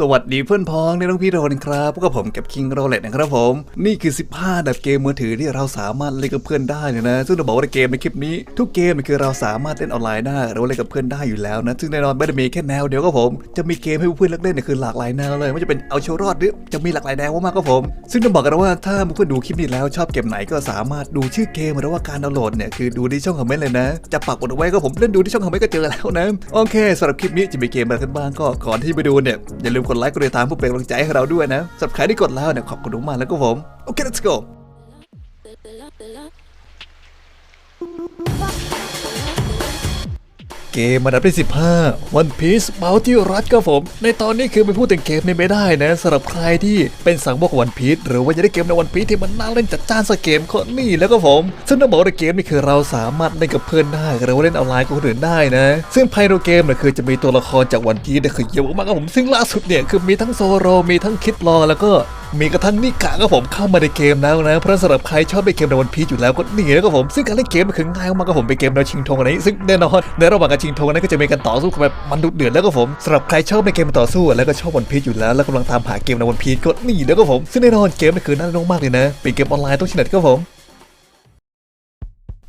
สวัสดีเพื่อนพ้องในน้องพี่โรนครับพวกกับผมกับคิงโรเลตนะครับผม นี่คือ 15 ดับเกมมือถือที่เราสามารถเล่นกับเพื่อนได้เลยนะ ซึ่งจะบอกว่าเกมในคลิปนี้ ทุกเกมเนี่ยคือเราสามารถเล่นออนไลน์ได้หรือว่าเล่นกับเพื่อนได้อยู่แล้วนะซึ่งแน่นอนไม่ได้มีแค่แนวเดียวครับผมจะมีเกมให้เพื่อนเล่นเนี่ยคือหลากหลายแนวเลยไม่ว่าจะเป็นเอาชีวิตรอดหรือจะมีหลากหลายแนวมากๆครับผม ซึ่งต้องบอกกันว่าถ้าเพื่อนดูคลิปนี้แล้วชอบเกมไหนก็สามารถดูชื่อเกมหรือว่าการดาวน์โหลดเนี่ยคือดูที่ช่องคอมเมนต์เลยนะ จะปักบนเอาไว้ก็ผมเล่นดูที่ช่องคอมเมนต์ก็เจอแล้วนะโอเคสำหรับคลิปนี้จะมีเกมอะไรกันบ้างก็ก่อนที่ไปดูเนี่ยอย่าลืมกดไลค์กดติดตามเพื่อเป็นกำลังใจให้เราด้วยนะสำหรับใครที่กดแล้วเนี่ยขอบคุณมากแล้วก็ผมโอเค let's go เกมอันดับที่ 15 One Piece Multi Run ครับผม ในตอนนี้คือไม่พูดถึงเกมนี้ไม่ได้นะสำหรับใครที่เป็นสังบอก One Piece หรือว่าจะได้เกมใน One Piece ที่มันน่าเล่นจัดจ้านสักเกมก็นี่แล้วก็ผม ซึ่งต้องบอกว่าเกมนี่คือเราสามารถเล่นกับเพื่อนได้หรือว่าเล่นออนไลน์กับคนอื่นได้นะ ซึ่งภายในเกมเนี่ยคือจะมีตัวละครจาก One Piece เนี่ยคือเยอะมากครับผมซึ่งล่าสุดเนี่ยคือมีทั้งโซโรมีทั้งคิดรอแล้วก็ มีกระทั่งนิกะก็ผมเข้ามาในเกมแล้วนะเพราะสำหรับใครชอบเล่นเกมในวันพีชอยู่แล้วก็นี่แล้วก็ผมซึ่งการเล่นเกมมันคือง่ายมากก็ผมเป็นเกมแนวชิงธงอะไรซึ่งแน่นอนในระหว่างการชิงธงนั้นก็จะมีการต่อสู้กันแบบมันดุเดือดแล้วก็ผมสำหรับใครชอบในเกมต่อสู้แล้วก็ชอบวันพีชอยู่แล้วแล้วกำลังตามหาเกมในวันพีชก็นี่แล้วก็ผมซึ่งแน่นอนเกมมันคือน่าเล่นมากเลยนะเป็นเกมออนไลน์ต้องชนะก็ผม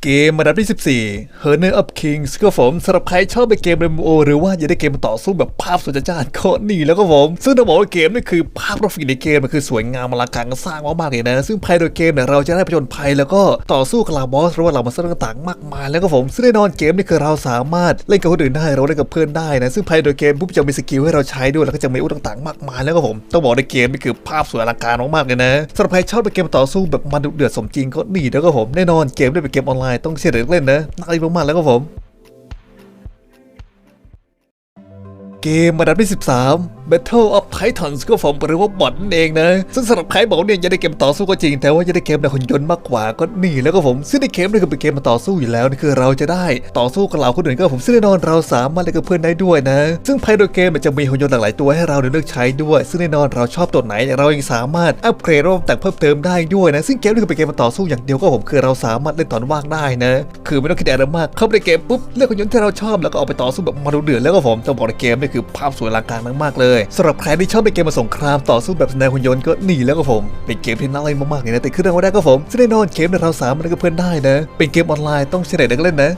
เกมอันดับที่ 14 h e r n e r of Kings ก็ผมสำหรับใครชอบในเกม MMO หรือว่าอยากได้เกมต่อสู้แบบภาพสวยจ้าๆก็นี่แล้วก็ผม ซึ่งต้องบอกว่าเกมนี่คือภาพกราฟิกในเกมมันคือสวยงามอลังการสร้างมากๆเลยนะ ซึ่งภายในเกมเนี่ยเราจะได้ผจญภัยแล้วก็ต่อสู้กับลาบอสหรือว่าเหล่ามาสเตอร์ต่างๆ มากมายแล้วก็ผม ซึ่งแน่นอนเกมนี่คือเราสามารถเล่นกับคนอื่นได้เราเล่นกับเพื่อนได้นะซึ่งภายในเกมปุ๊บจะมีสกิลให้เราใช้ด้วยแล้วก็จะมีอาวุธต่างๆ มากมายแล้วก็ผมต้องบอกในเกมนี่คือภาพสวยอลังการมากๆเลยนะสำหรับใครชอบในเกมต่อสู้แบบมันดุเดือดสมจริงก็นี่แล้วก็ผมแน่นอนเกมได้เป็นเกมออนไลน์ต้องเชียร์เด็กเล่นนะน่ารักมากๆแล้วก็ผม เกมอันดับที่ 13 Battle of Titans ก็ผมหรือว่าบอทนั่นเองนะ ซึ่งสำหรับใครบอกเนี่ยจะได้เกมต่อสู้ก็จริง แต่ว่าจะได้เกมในหุ่นยนต์มากกว่าก็นี่แล้วก็ผมซึ่งในเกมนี่คือเป็นเกมมาต่อสู้อยู่แล้วนี่คือเราจะได้ต่อสู้กับเหล่าคนอื่นก็ผมซึ่งแน่นอนเราสามารถเล่นกับเพื่อนได้ด้วยนะ ซึ่งภายในเกมมันจะมีหุ่นยนต์หลากหลายตัวให้เราเลือกใช้ด้วย ซึ่งแน่นอนเราชอบตัวไหนเรายังสามารถอัปเกรดรอบแต่งเพิ่มเติมได้ด้วยนะซึ่งเกมนี่คือเป็นเกมมาต่อสู้อย่างเดียวก็ผมคือเราสามารถเล่นตอนว่างได้นะคือไม่ต้องคิดอะไรมากเข้าไปในเกมปุ๊บเลือกหุ่นยนต์ที่เราชอบแล้วก็เอาไปต่อสู้แบบมาดูเดือดแล้วก็ผมต้องบอกในเกมนี่คือภาพสวยอลังการมากๆเลยสำหรับใครที่ชอบในเกมมาสงครามต่อสู้แบบแนวหุ่นยนต์ก็หนีแล้วก็ผม เป็นเกมที่น่าเล่นมากๆเลยนะแต่ขึ้นรางวัลได้ก็ผมซึ่งแน่นอนเกมเนี่ยเราสามารถเล่นก็เพื่อนได้นะ เป็นเกมออนไลน์ต้องใช้เด็กเล่นนะ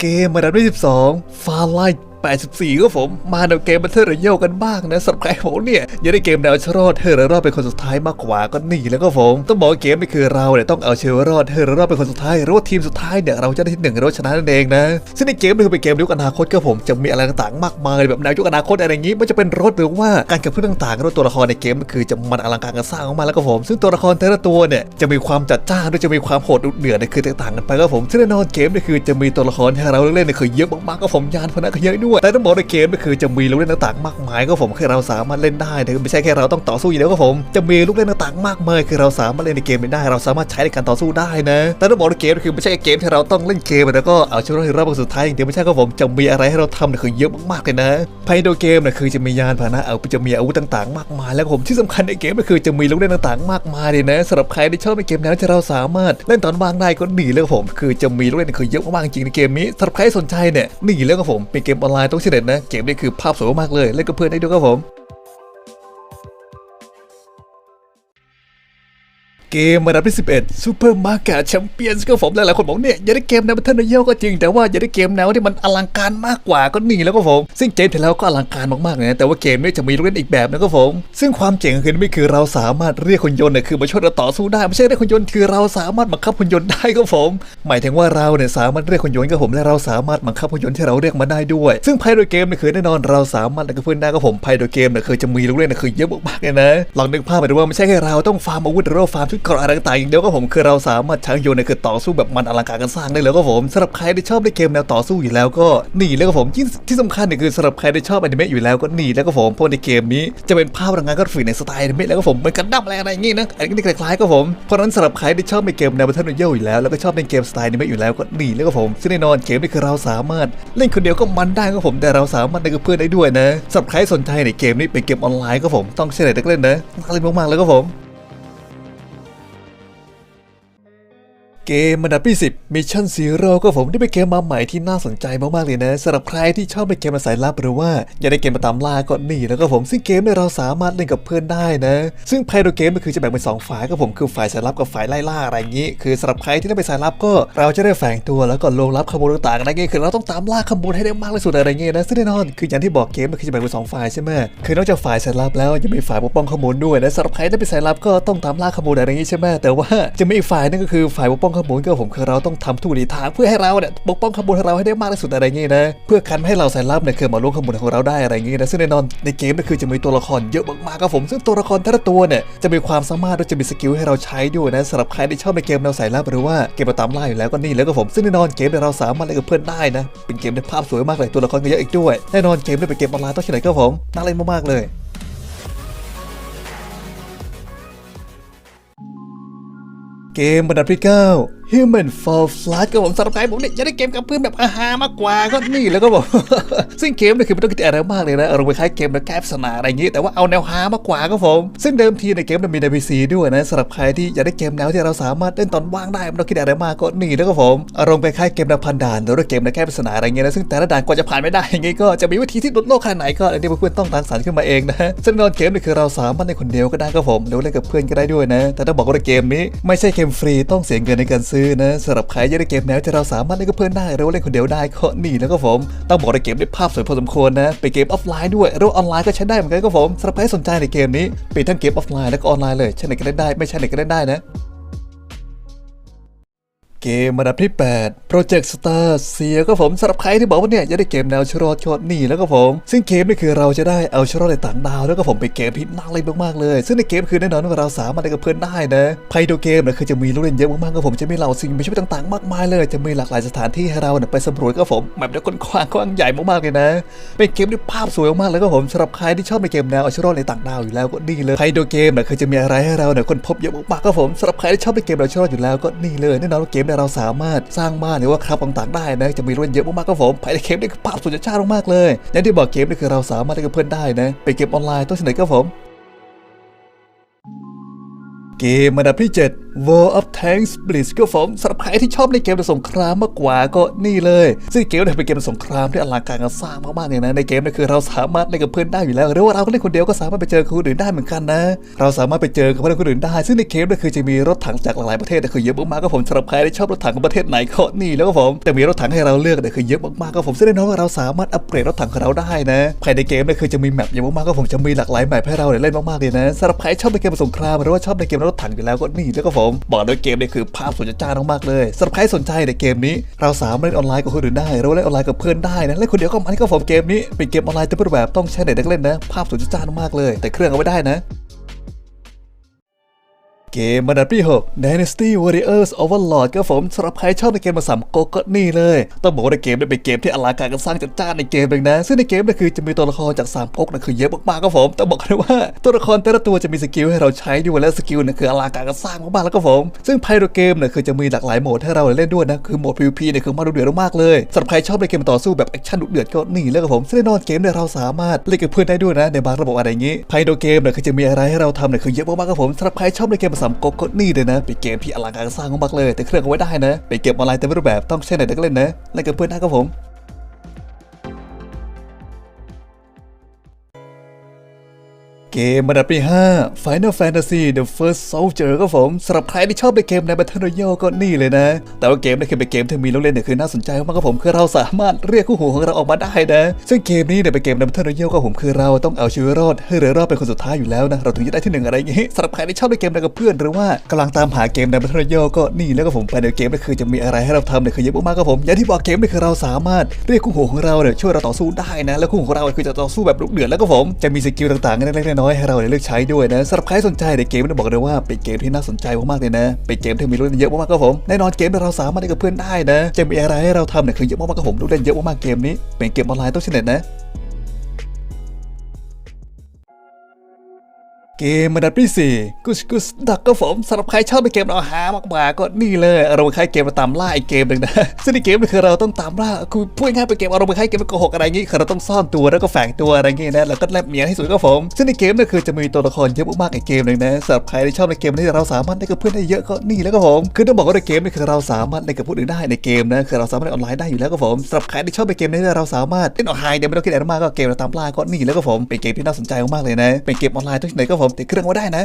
เกมระดับที่12 Far Light 84ก็ผมมาแนวเกมบันเทิงระเยลกันบ้างนะสำหรับใครผมเนี่ยอยากได้เกมแนวเชรอดเธอร์รอดเป็นคนสุดท้ายมากกว่าก็นี่แล้วก็ผมต้องบอกเกมนี่คือเราเนี่ยต้องเอาเชลรอดเธอร์รอดเป็นคนสุดท้ายหรือว่าทีมสุดท้ายเนี่ยเราจะได้ที่หนึ่งเราชนะนั่นเองนะซึ่งในเกมนี่คือเป็นเกมยุคอนาคตก็ผมจะมีอะไรต่างๆมากมายแบบแนวยุคอนาคตอะไรอย่างนี้ไม่ว่าจะเป็นรถหรือว่าการกับเพื่อนต่างๆรถตัวละครในเกมก็คือจะมันอลังการกันสร้างออกมาแล้วก็ผม ซึ่งตัวละครแต่ละตัวเนี่ยจะมีความจัดจ้านด้วยจะมีความโหดดุเดือดเนี่ยคือแตกต่างกันไปก็ผมซึ่งแน่นอนเกมนี่คือจะมีตัวละครให้เราเล่นเนี่ยคือเยอะมากๆก็ผมยานพนักเยอะด้วยแต่ต้องบอกในเกมก็คือจะมีลูกเล่นต่างๆมากมายก็ผมคือเราสามารถเล่นได้นะไม่ใช่แค่เราต้องต่อสู้อย่างเดียวก็ผม จะมีลูกเล่นต่างๆมากมายคือเราสามารถเล่นในเกมได้ เราสามารถใช้ในการต่อสู้ได้นะ แต่ต้องบอกในเกมคือไม่ใช่เกมที่เราต้องเล่นเกมแล้วก็เอาชีวิตให้รอดเป็นสุดท้ายอย่างเดียวไม่ใช่ก็ผมจะมีอะไรให้เราทำเนี่ยคือเยอะมากๆเลยนะภายในเกมเนี่ยคือจะมียานพาหนะเอาจะมีอาวุธต่างๆ มากมาย แล้วผมที่สำคัญในเกมก็คือจะมีลูกเล่นต่างๆ มากมายเลยนะสำหรับใครที่ชอบในเกมแนวที่เราสามารถเล่นตอนว่างได้ก็หนีแล้วก็ผม คือจะมีลูกเล่นคือเยอะมากๆจริงในเกมนี้สำหรับใครสนใจเนี่ยหนีแล้วก็ผมเป็นเกมออนไลายต้องเฉลยนะ เกมนี้คือภาพสวยมากเลย เล่นกับเพื่อนได้ด้วยครับผม เกมอันดับที่ 11 Super Mario Champions ก็ผมหลายๆคนบอกเนี่ยอยากได้เกมแนวบัตเทิลเยลก็จริง แต่ว่าอยากได้เกมแนวที่มันอลังการมากกว่าก็นี่แล้วก็ผม ซึ่งเกมที่แล้วก็อลังการมากๆเลยนะแต่ว่าเกมนี้จะมีลูกเล่นอีกแบบนะก็ผม ซึ่งความเจ๋งคือไม่คือเราสามารถเรียกคนยนต์เนี่ยคือมาช่วยเราต่อสู้ได้ไม่ใช่เรียกคนยนต์คือเราสามารถบังคับคนยนต์ได้ก็ผม หมายถึงว่าเราเนี่ยสามารถเรียกคนยนต์ก็ผมและเราสามารถบังคับคนยนต์ที่เราเรียกมาได้ด้วย ซึ่งภายในเกมเนี่ยคือแน่นอนเราสามารถเล่นกับเพื่อนได้ก็ผมภายในเกมเนี่ยคือจะมีลูกเล่นเนี่ยคือเยอะมากๆเลยนะลองนึกภาพไปดูว่าไม่ใช่แค่เราต้องฟาร์มอาวุธหรือว่าฟาร์มชุดเกราะอะไรต่างๆอย่างเดียวก็ผมคือเราสามารถใช้โยนในคือต่อสู้แบบมันอลังการกันสร้างได้เลยก็ผมสำหรับใครที่ชอบในเกมแนวต่อสู้อยู่แล้วก็นี่แล้วก็ผมที่ที่สำคัญเนี่ยคือสำหรับใครที่ชอบอนิเมะอยู่แล้วก็นี่แล้วก็ผมเพราะในเกมนี้จะเป็นภาพรังงานกราฟิกในสไตล์อนิเมะแล้วก็ผมเหมือนกันดั้มอะไรอะไรอย่างงี้นะอันนี้คล้ายๆก็ผมเพราะนั้นสำหรับใครที่ชอบในเกมแนวบัตเทิลเยลอยู่แล้วแล้วก็ชอบในเกมสไตล์อนิเมะอยู่แล้วก็นี่แล้วก็ผมซึ่งแน่นอนเกมนี้คือเราสามารถเล่นคนเดียวก็มันได้ก็ผมแต่เราสามารถเล่นกับเพื่อนได้ด้วยนะสำหรับใครสนใจในเกมนี้เป็นเกมออนไลน์ก็ผมต้องเฉลยเล่นนะน่าเล่นมากๆแล้วก็ผม เกมมันดับที่10 Mission Zero ก็ผมที่เป็นเกมมาใหม่ที่น่าสนใจมากๆเลยนะสำหรับใครที่ชอบเป็นเกมมาสายลับหรือว่าอยากได้เกมมาตามล่าก็นี่แล้วก็ผมซึ่งเกมเนี่ยเราสามารถเล่นกับเพื่อนได้นะ ซึ่งภายในเกมมันคือจะแบ่งเป็นสองฝ่ายก็ผมคือฝ่ายสายลับกับฝ่ายไล่ล่าอะไรอย่างนี้ คือสำหรับใครที่เล่นเป็นสายลับก็เราจะได้แฝงตัวแล้วก็ลงรับขโมยต่างๆอะไรเงี้ยคือเราต้องตามล่าขโมยให้ได้มากที่สุดอะไรเงี้ยนะซึ่งแน่นอนคืออย่างที่บอกเกมมันคือจะแบ่งเป็นสองฝ่ายใช่ไหมคือนอกจากฝ่ายสายลับแล้วยังมีฝ่ายปกป้องข้อมูลด้วยนะสำหรับใครที่เป็นสายลับก็ต้องตามล่าขโมยอะไรอย่างนี้ใช่ไหมแต่ว่าจะมีอีกฝ่ายนึงก็คือฝ่ายปกป้องข้อมูลก็ผมคือเราต้องทำทุกวิถีทางเพื่อให้เราเนี่ยปกป้องข้อมูลของเราให้ได้มากที่สุดอะไรอย่างนี้นะเพื่อกันให้เราสายลับเนี่ยคือมาล้วงข้อมูลของเราได้อะไรอย่างนี้นะซึ่งแน่นอนในเกมก็คือจะมีตัวละครเยอะมากๆครับผมซึ่งตัวละครแต่ละตัวเนี่ยจะมีความสามารถและจะมีสกิลให้เราใช้ด้วยนะสำหรับใครที่ชอบในเกมแนวสายลับหรือว่าเกมมาตามล่าอยู่แล้วก็นี่แล้วก็ผมซึ่งแน่นอนเกมเนี่ยเราสามารถเล่นกับเพื่อนได้นะเป็นเกมในภาพสวยมากเลยตัวละครก็เยอะอีกด้วยแน่นอนเกมเนี่ยเป็นเกมออนไลน์ต้องเฉลยก็ผมน่าเล่นมากๆเลย เกมบันดับที่9 Human Fall Flat ก็ผมสำหรับใครผมเนี่ยจะได้เกมกับเพื่อนแบบอาหามากกว่าก็นี่แล้วก็บอก ซึ่งเกมเนี่ยคือไม่ต้องคิดอะไรมากเลยนะอารมณ์คล้ายเกมแบบแก้ปสนาอะไรอย่างงี้ แต่ว่าเอาแนวฮามากกว่าก็ผม ซึ่งเดิมทีในเกมมันมีในพีซีด้วยนะสำหรับใครที่อยากได้เกมแนวที่เราสามารถเล่นตอนว่างได้ไม่ต้องคิดอะไรมากก็นี่แล้วก็ผมอารมณ์คล้ายเกมแนวพันด่านหรือเกมแนวแก้ปสนาอะไรเงี้ยนะซึ่งแต่ละด่านกว่าจะผ่านไม่ได้อย่างงี้ก็จะมีวิธีที่หลุดโลกขนาดไหนก็อันนี้เพื่อนๆต้องรังสรรขึ้นมาเองนะซึ่งนอนเกมเนี่ยคือเราสามารถเล่นคนเดียวก็ได้ก็ผมหรือเล่นกับเพื่อนก็ได้ด้วยนะ แต่ต้องบอกว่าเกมนี้ไม่ใช่เกมฟรีต้องเสียเงินในการซื้อนะสำหรับใครอยากได้เกมแนวที่เราสามารถเล่นกับเพื่อนได้หรือว่าเล่นคนเดียวได้ก็นี่แล้วก็ผมต้องบอกในเกมได้ภาพสวยพอสมควรนะเป็นเกมออฟไลน์ด้วยหรือออนไลน์ก็ใช้ได้เหมือนกันก็ผมสำหรับใครสนใจในเกมนี้เป็นทั้งเกมออฟไลน์และก็ออนไลน์เลยใช้ไหนก็ได้ไม่ใช่ไหนก็ได้นะ เกมอันดับที่ 8 Project Star เสียก็ผมสำหรับใครที่บอกว่าเนี่ยอยากได้เกมแนวชรอดชดนี่แล้วก็ผม ซึ่งเกมนี่คือเราจะได้เอาชรอดในต่างดาว แล้วก็ผมเป็นเกมที่น่าเล่นมากๆเลย ซึ่งในเกมคือแน่นอนว่าเราสามารถเล่นกับเพื่อนได้นะภายในเกมเนี่ยคือจะมีลูกเล่นเยอะมากๆก็ผมจะมีเหล่าสิ่งมีชีวิตต่างๆ มากมายเลย จะมีหลากหลายสถานที่ให้เราเนี่ยไปสำรวจก็ผมแบบนี้กว้างกว้างใหญ่มากๆเลยนะเป็นเกมที่ภาพสวยมากๆเลยก็ผมสำหรับใครที่ชอบในเกมแนวเอาชรอดในต่างดาวอยู่แล้วก็นี่เลยภายในเกมเนี่ยคือจะมีอะไรให้เราเนี่ยคนพบเยอะมากๆก็ผมสำหรับใครที่ชอบในเกมแนวชรอดอยู่แล้วก็นี่เลยแน่นอนว่าเกมเนี่ยเราสามารถสร้างบ้านหรือว่าครับต่างๆได้นะจะมีรถเยอะมากๆครับผมภายในเกมนี่คือภาพสุดยอดมากๆเลยอย่างที่บอกเกมนี่คือเราสามารถเล่นกับเพื่อนได้นะเป็นเกมออนไลน์ต้องเสนอก็ผม เกมอันดับที่ 7 World of Tanks Blitz ก็ผมสำหรับใครที่ชอบในเกมสงครามมากกว่าก็นี่เลย ซึ่งเกมเนี่ยเป็นเกมสงครามที่อลังการงานสร้างมากๆเลยนะในเกมเนี่ยคือเราสามารถเล่นกับเพื่อนได้อยู่แล้วหรือว่าเราก็เล่นคนเดียวก็สามารถไปเจอคนอื่นได้เหมือนกันนะ เราสามารถไปเจอกับเพื่อนคนอื่นได้ ซึ่งในเกมเนี่ยคือจะมีรถถังจากหลายประเทศเนี่คือเยอะมากๆก็ผมสำหรับใครที่ชอบรถถังของประเทศไหนก็นี่แล้วก็ผมแต่มีรถถังให้เราเลือกเนี่คือเยอะมากๆก็ผมซึ่งแน่นอนว่าเราสามารถอัปเกรดรถถังของเราได้นะภายในเกมเนี่ยคือจะมีแมปเยอะมากๆก็ผมจะมีหลากหลายแมปให้เราเนี่ยเล่นมากๆเลยนะสำหรับใครชอบในเกมสงครามหรือว่าชอบในเกมรถถังอยู่แล้วก็นี่แล้วก็ผมบอกเลยเกมนี้คือภาพสวยจ้ามากๆเลยสำหรับใครสนใจในเกมนี้ เราสามารถเล่นออนไลน์กับคนอื่นได้เราเล่นออนไลน์กับเพื่อนได้นะเล่นคนเดียวก็มันก็ผมเกมนี้เป็นเกมออนไลน์เต็มรูปแบบต้องใช้เน็ตเล่นนะภาพสวยจ้ามากๆเลย แต่เครื่องเอาไว้ได้นะ เกมอันดับที่6 Dynasty Warriors Overlord ก็ผมสำหรับใครชอบในเกมมาสามก๊กก็นี่เลย ต้องบอกว่าในเกมเนี่ยเป็นเกมที่อลังการกันสร้างจัดจ้านในเกมเลยนะ ซึ่งในเกมเนี่ยคือจะมีตัวละครจากสามก๊กนะคือเยอะมากๆก็ผมต้องบอกกันว่าตัวละครแต่ละตัวจะมีสกิลให้เราใช้ด้วยและสกิลเนี่ยคืออลังการกันสร้างมากๆแล้วก็ผม ซึ่งภายในเกมเนี่ยคือจะมีหลากหลายโหมดให้เราเล่นด้วยนะคือโหมด PVP เนี่ยคือมาดูเดือดมากเลยสำหรับใครชอบในเกมต่อสู้แบบแอคชั่นดุเดือดก็นี่เลยครับผมซึ่งแน่นอนเกมเนี่ยเราสามารถเล่นกับเพื่อนได้ด้วยนะในบางระบบอะไรอย่างนี้ภายในเกมเนี่ยคือจะมีอะไรให้เราทำเนี่ยคือเยอะมากๆครับผมสำหรับใครชอบในเกมสามก๊กก็นี่เลยนะ เป็นเกมที่อลังการสร้างมากเลย แต่เครื่องเอาไว้ได้นะ เป็นเกมออนไลน์เต็มรูปแบบต้องใช้ไหนก็เล่นนะเล่นกับเพื่อนได้ครับผม เกมอันดับที่ 5 Final Fantasy The First Soldier ก็ผมสำหรับใครที่ชอบในเกมใน Battle Royale ก็นี่เลยนะ แต่ว่าเกมนี้คือเป็นเกมที่มีลูกเล่นเนี่ยคือน่าสนใจมากครับผมคือเราสามารถเรียกคู่หูของเราออกมาได้นะ ซึ่งเกมนี้เนี่ยเป็นเกมใน Battle Royale ก็ผมคือเราต้องเอาชีวิตรอดให้เหลือรอดเป็นคนสุดท้ายอยู่แล้วนะ เราถึงจะได้ที่หนึ่งอะไรอย่างงี้สำหรับใครที่ชอบในเกมในกับเพื่อนหรือว่ากำลังตามหาเกมใน Battle Royale ก็นี่แล้วก็ผมไปในเกมนี่คือจะมีอะไรให้เราทำเนี่ยคือเยอะมากๆครับผมอย่างที่บอกเกมนี่คือเราสามารถเรียกคู่หูของเราเนี่ยช่วยเราต่อสู้ได้นะ แล้วคู่หูของเราคือจะต่อสู้แบบดุเดือดแล้วก็ผมจะมีสกิลต่างๆเล็กๆน้อยให้เราได้เลือกใช้ด้วยนะสำหรับใครสนใจในเกมนี่บอกเลยว่าเป็นเกมที่น่าสนใจมากๆเลยนะเป็นเกมที่มีรุ่นเยอะมากๆครับผมแน่นอนเกมที่เราสามารถเล่นกับเพื่อนได้นะจะมีอะไรให้เราทำเนี่ยคือเยอะมากๆครับผมลูกเล่นเยอะมากๆเกมนี้เป็นเกมออนไลน์ต้องเฉลยนะ เกมมันดับที่สี่กุสกุสดักก็ผมสำหรับใครชอบในเกมเราหามากมาก็นี่เลยเราคล้ายเกมมาตามล่าอีกเกมหนึ่งนะซึ่งในเกมนี่คือเราต้องตามล่าคือพูดง่ายๆเป็นเกมเราคล้ายเกมโกหกอะไรงี้คือเราต้องซ่อนตัวแล้วก็แฝงตัวอะไรงี้นะแล้วก็แลบเมียให้สุดก็ผมซึ่งในเกมนี่คือจะมีตัวละครเยอะมากๆอีกเกมหนึ่งนะสำหรับใครที่ชอบในเกมที่เราสามารถเล่นกับเพื่อนได้เยอะก็นี่แล้วก็ผมคือต้องบอกว่าในเกมนี่คือเราสามารถเล่นกับผู้อื่นได้ในเกมนะคือเราสามารถออนไลน์ได้อยู่แล้วก็ผมสำหรับใครที่ชอบในเกมนี้เราสามารถเล่นออนไลน์เนี่ยไม่ต้องคิดอะไรมากก็เกมเราตามล่าก็นี่แล้วก็ผมเป็นเกมที่น่าสนใจมากเลยนะเป็นเกมออนไลน์ทุกที่ไหนก็ผมติดเครื่องไว้ได้นะ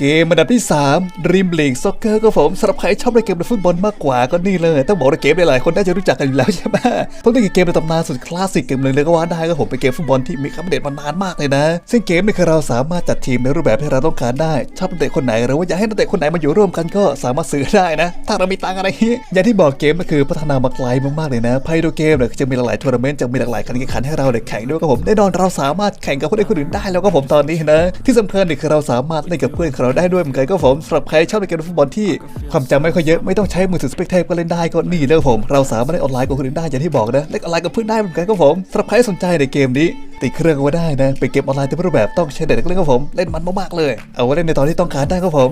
เกมอันดับที่3 Dream League Soccer ก็ผมสำหรับใครชอบเล่นเกมในฟุตบอลมากกว่าก็นี่เลย ต้องบอกว่าเกมหลายๆคนน่าจะรู้จักกันอยู่แล้วใช่ไหมเพราะนี่คือเกมในตำนานสุดคลาสสิกเกมหนึ่งเลยก็ว่าได้ก็ผมเป็นเกมฟุตบอลที่มีอัปเดตมานานมากเลยนะ ซึ่งเกมนี้คือเราสามารถจัดทีมในรูปแบบที่เราต้องการได้ ชอบนักเตะคนไหนหรือว่าอยากให้นักเตะคนไหนมาอยู่ร่วมกันก็สามารถซื้อได้นะ ถ้าเรามีตังอะไรอย่างนี้อย่างที่บอกเกมก็คือพัฒนามาไกลมากๆเลยนะไพ่ดูเกมเนี่ยจะมีหลากหลายทัวร์นาเมนต์จะมีหลากหลายการแข่งขันให้เราแข่งด้วยก็ผมแน่นอนเราสามารถแข่งกับคนอื่นได้แล้วก็ผมตอนนี้นะที่สำคัญเนี่ยคือเราสามารถเล่นกับเพื่อนเราได้ด้วยเหมือนกันก็ผมสำหรับใครชอบในเกมฟุตบอลที่ความจำไม่ค่อยเยอะไม่ต้องใช้มือถือสเปกเทปก็เล่นได้ก็นี่เลยผมเราสามารถเล่นออนไลน์กับคนอื่นได้อย่างที่บอกนะเล่นออนไลน์กับเพื่อนได้เหมือนกันก็ผมสำหรับใครที่สนใจในเกมนี้ติดเครื่องเอาไว้ได้นะเป็นเกมออนไลน์เต็มรูปแบบต้องใช้เด็กเล่นก็ผมเล่นมันมากๆเลย เอาไว้เล่นในตอนที่ต้องการได้ก็ผม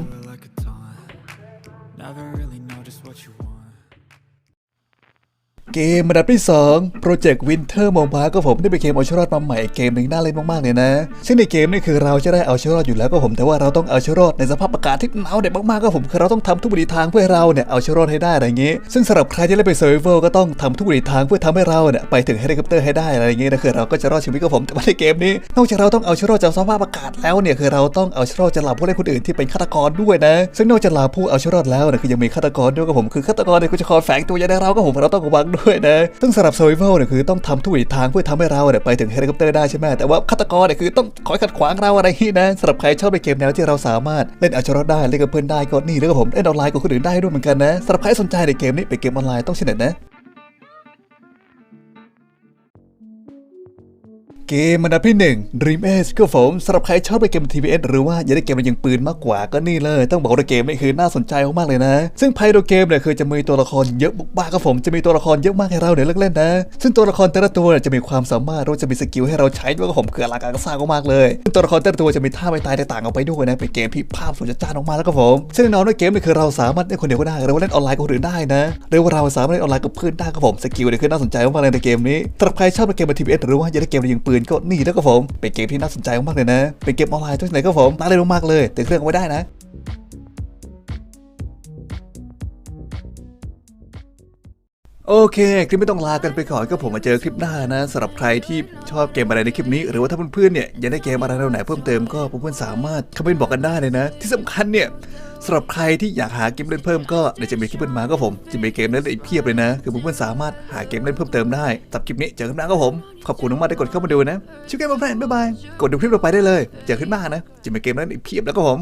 เกมอันดับที่2 Project Winter Mobile ก็ผมได้เป็นเกมเอาชีรอดมาใหม่เกมหนึ่งน่าเล่นมากๆเลยนะ ซึ่งในเกมนี่คือเราจะได้เอาชีรอดอยู่แล้วก็ผมแต่ว่าเราต้องเอาชีรอดในสภาพอากาศที่หนาวเด็ดมากๆก็ผมคือเราต้องทำทุกวิถีทางเพื่อให้เราเนี่ยเอาชีรอดให้ได้อะไรอย่างงี้ซึ่งสำหรับใครที่เล่นเป็น Survival ก็ต้องทำทุกวิถีทางเพื่อทำให้เราเนี่ยไปถึงเฮลิคอปเตอร์ให้ได้อะไรอย่างงี้นะคือเราก็จะรอดชีวิตก็ผมแต่ว่าในเกมนี้นอกจากเราต้องเอาชีรอดจากสภาพอากาศแล้วเนี่ยคือเราต้องเอาชีรอดจากเหล่าผู้เล่นคนอื่นที่เป็นฆาตกรด้วยนะ ซึ่งนอกจากเหล่าผู้เอาชรอดแล้วเนี่ยคือยังมีฆาตกรด้วยก็ผมคือฆาตกรเนี่ยก็จะคอยแฝงตัวอยู่ในเราก็ผมเราต้องระวังด้วยนะ ซึ่งสำหรับ survival เนี่ยคือต้องทำทุกวิถีทางเพื่อทำให้เราเนี่ยไปถึงเฮลิคอปเตอร์ได้ใช่ไหมแต่ว่าฆาตกรเนี่ยคือต้องคอยขัดขวางเราอะไรนี่นะสำหรับใครชอบในเกมแนวที่เราสามารถเล่นเอาชีวิตรอดได้เล่นกับเพื่อนได้ก็นี่แล้วก็ผมเล่นออนไลน์กับคนอื่นได้ด้วยเหมือนกันนะสำหรับใครสนใจในเกมนี้เป็นเกมออนไลน์ต้องเช่นไหนนะ เกมอันดับที่1 Dream Age ก็ผมสำหรับใครชอบไปเกม TPS หรือว่าอยากได้เกมมันยิงปืนมากกว่าก็นี่เลย ต้องบอกว่าเกมนี้คือน่าสนใจมากๆเลยนะ ซึ่งไพโดเกมเนี่ยคือจะมีตัวละครเยอะมากๆครับผมจะมีตัวละครเยอะมากให้เราเนี่ยเลือกเล่นนะ ซึ่งตัวละครแต่ละตัวจะมีความสามารถหรือจะมีสกิลให้เราใช้ด้วยก็ผมคืออลังการสร้างมากเลยซึ่งตัวละครแต่ละตัวจะมีท่าไม่ตายแตกต่างออกไปด้วยนะเป็นเกมที่ภาพสวยจัดจ้าออกมาแล้วก็ผมซึ่งแน่นอนว่าเกมนี่ยคือเราสามารถเล่นคนเดียวก็ได้หรือว่าเล่นออนไลน์กับคนอื่นได้นะหรือว่าเราสามารถเล่นออนไลน์กับเพื่อนได้ครับผมสกิลเนี่ยคือน่าสนใจมากเลยในเกมนี้สำหรับใครชอบในเกม TPS หรือว่าอยากได้เกมยิงปืนก็นี่แล้วก็ผม เป็นเกมที่น่าสนใจมากเลยนะ เป็นเกมออนไลน์ทุกไหนก็ผมน่าเล่นมากเลยติดเครื่องไว้ได้นะ โอเค คลิปไม่ต้องลากันไปก่อนก็ผมมาเจอคลิปหน้านะสำหรับใครที่ชอบเกมอะไรในคลิปนี้ หรือว่าถ้าเพื่อนๆเนี่ยอยากได้เกมอะไรแนวไหนเพิ่มเติมก็เพื่อนๆสามารถคอมเมนต์บอกกันได้เลยนะ ที่สำคัญเนี่ยสำหรับใครที่อยากหาเกมเล่นเพิ่มก็เดี๋ยวจะมีคลิปเพิ่มมาก็ผมจะมีเกมเล่นอีกเพียบเลยนะ คือเพื่อนๆสามารถหาเกมเล่นเพิ่มเติมได้สำหรับคลิปนี้เจอกันหน้าก็ผมขอบคุณมากๆที่กดเข้ามาดูนะชิวเกมมาแฟนบ๊ายบายกดดูคลิปต่อไปได้เลยเจอกันหน้านะจะมีเกมเล่นอีกเพียบแล้วก็ผม